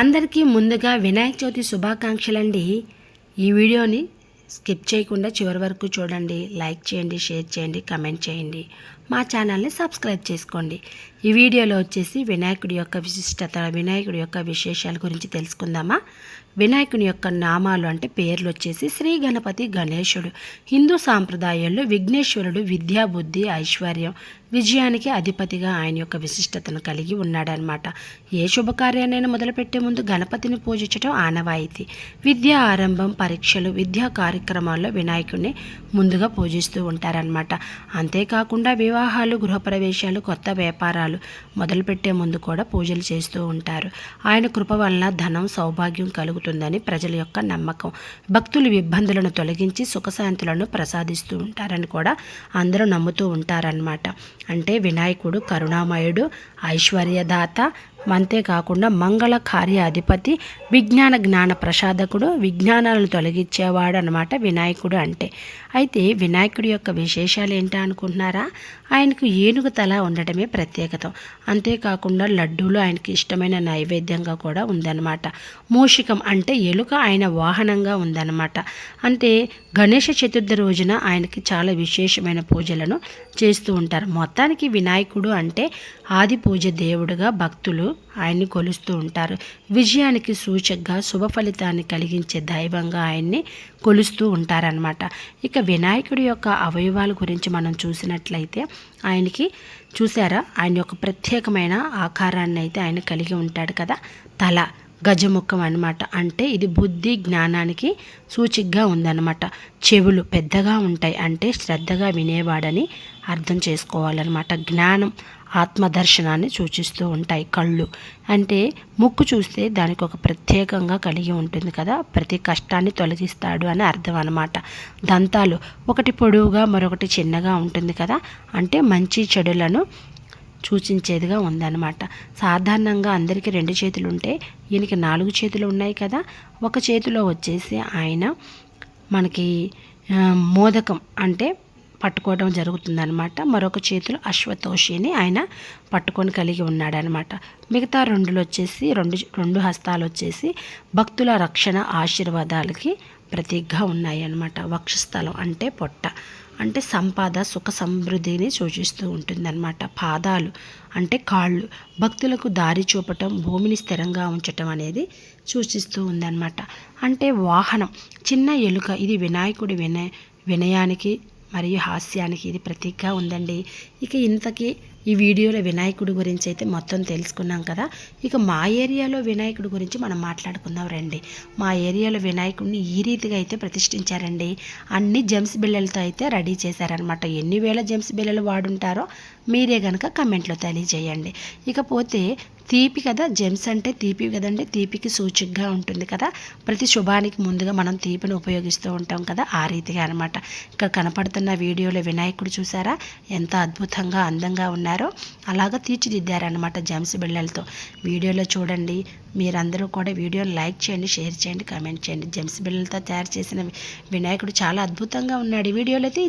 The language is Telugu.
అందరికీ ముందుగా వినాయక చవితి శుభాకాంక్షలండి. ఈ వీడియోని స్కిప్ చేయకుండా చివరి వరకు చూడండి. లైక్ చేయండి షేర్ చేయండి కమెంట్ చేయండి. మా ఛానల్ని సబ్స్క్రైబ్ చేసుకోండి. ఈ వీడియోలో వచ్చేసి వినాయకుడి యొక్క విశిష్టత వినాయకుడి యొక్క విశేషాల గురించి తెలుసుకుందామా? వినాయకుని యొక్క నామాలు అంటే పేర్లు వచ్చేసి శ్రీ గణపతి గణేశుడు. హిందూ సాంప్రదాయాల్లో విఘ్నేశ్వరుడు విద్యా బుద్ధి ఐశ్వర్యం విజయానికి అధిపతిగా ఆయన యొక్క విశిష్టతను కలిగి ఉన్నాడనమాట ఏ శుభకార్యాన్నైనా మొదలుపెట్టే ముందు గణపతిని పూజించడం ఆనవాయితీ. విద్యా ఆరంభం పరీక్షలు విద్యా కార్యక్రమాల్లో వినాయకుడిని ముందుగా పూజిస్తూ ఉంటారనమాట అంతేకాకుండా వివాహాలు గృహప్రవేశాలు కొత్త వ్యాపారాలు మొదలుపెట్టే ముందు కూడా పూజలు చేస్తూ ఉంటారు. ఆయన కృప వలన ధనం సౌభాగ్యం కలుగుతుందని ప్రజల యొక్క నమ్మకం. భక్తులు ఇబ్బందులను తొలగించి సుఖశాంతులను ప్రసాదిస్తూ ఉంటారని కూడా అందరూ నమ్ముతూ ఉంటారన్నమాట. అంటే వినాయకుడు కరుణామయుడు ఐశ్వర్యదాత అంతేకాకుండా మంగళ కార్య అధిపతి విజ్ఞాన జ్ఞాన ప్రసాదకుడు విజ్ఞానాలను తొలగించేవాడు అనమాట వినాయకుడు అంటే. అయితే వినాయకుడి యొక్క విశేషాలు ఏంటా అనుకుంటున్నారా? ఆయనకు ఏనుగు తల ఉండటమే ప్రత్యేకత. అంతేకాకుండా లడ్డూలు ఆయనకి ఇష్టమైన నైవేద్యంగా కూడా ఉందన్నమాట. మూషికం అంటే ఎలుక ఆయన వాహనంగా ఉందన్నమాట. అంటే గణేష చతుర్థి రోజున ఆయనకి చాలా విశేషమైన పూజలను చేస్తూ ఉంటారు. మొత్తానికి వినాయకుడు అంటే ఆది పూజ దేవుడుగా భక్తులు ఆయన్ని కొలుస్తూ ఉంటారు. విజయానికి సూచకగా శుభ ఫలితాన్ని కలిగించే దైవంగా ఆయన్ని కొలుస్తూ ఉంటారనమాట ఇక వినాయకుడి యొక్క అవయవాల గురించి మనం చూసినట్లయితే ఆయనకి చూసారా? ఆయన యొక్క ప్రత్యేకమైన ఆకారాన్ని అయితే ఆయన కలిగి ఉంటాడు కదా? తల గజముఖం అనమాట అంటే ఇది బుద్ధి జ్ఞానానికి సూచికగా ఉందన్నమాట. చెవులు పెద్దగా ఉంటాయి. అంటే శ్రద్ధగా వినేవాడని అర్థం చేసుకోవాలన్నమాట. జ్ఞానం ఆత్మదర్శనాన్ని సూచిస్తూ ఉంటాయి కళ్ళు. అంటే ముక్కు చూస్తే దానికి ఒక ప్రత్యేకంగా కలిగి ఉంటుంది కదా ప్రతి కష్టాన్ని తొలగిస్తాడు అని అర్థం అనమాట దంతాలు ఒకటి పొడవుగా మరొకటి చిన్నగా ఉంటుంది కదా అంటే మంచి చెడులను సూచించేదిగా ఉందన్నమాట. సాధారణంగా అందరికీ రెండు చేతులు ఉంటే ఈయనకి నాలుగు చేతులు ఉన్నాయి కదా ఒక చేతిలో వచ్చేసి ఆయన మనకి మోదకం అంటే పట్టుకోవడం జరుగుతుందనమాట మరొక చేతిలో అశ్వతోషిని ఆయన పట్టుకొని కలిగి ఉన్నాడనమాట మిగతా రెండులు వచ్చేసి రెండు రెండు హస్తాలు వచ్చేసి భక్తుల రక్షణ ఆశీర్వాదాలకి ప్రతీకగా ఉన్నాయి అన్నమాట వక్షస్థలం అంటే పొట్ట. అంటే సంపాద సుఖ సమృద్ధిని సూచిస్తూ ఉంటుందన్నమాట. పాదాలు అంటే కాళ్ళు. భక్తులకు దారి చూపటం భూమిని స్థిరంగా ఉంచటం అనేది సూచిస్తూ ఉందన్నమాట. అంటే వాహనం. చిన్న ఎలుక. ఇది వినాయకుడి వినయ వినయానికి మరియు హాస్యానికి ఇది ప్రతీకగా ఉందండి. ఇక ఇంతకీ ఈ వీడియోలో వినాయకుడి గురించి అయితే మొత్తం తెలుసుకున్నాం కదా. ఇక మా ఏరియాలో వినాయకుడి గురించి మనం మాట్లాడుకుందాం రండి. మా ఏరియాలో వినాయకుడిని ఈ రీతిగా అయితే ప్రతిష్ఠించారండి. అన్ని జెమ్స్ బిళ్ళలతో అయితే రెడీ చేశారనమాట ఎన్ని వేల జెమ్స్ బిళ్ళలు వాడుంటారో మీరే కనుక కమెంట్లో తెలియజేయండి. ఇకపోతే తీపి కదా జెమ్స్ అంటే తీపి కదండి తీపికి సూచికగా ఉంటుంది కదా. ప్రతి శుభానికి ముందుగా మనం తీపిని ఉపయోగిస్తూ ఉంటాం కదా ఆ రీతిగా అనమాట ఇక్కడ కనపడుతున్న వీడియోలో వినాయకుడు చూసారా? ఎంత అద్భుతంగా అందంగా ఉన్నారో. అలాగా తీర్చిదిద్దారనమాట జెమ్స్ బిళ్ళలతో. వీడియోలో చూడండి మీరందరూ కూడా వీడియోని లైక్ చేయండి షేర్ చేయండి కామెంట్ చేయండి. జెమ్స్ బిళ్ళలతో తయారు చేసిన వినాయకుడు చాలా అద్భుతంగా ఉన్నాడు ఈ వీడియోలో అయితే.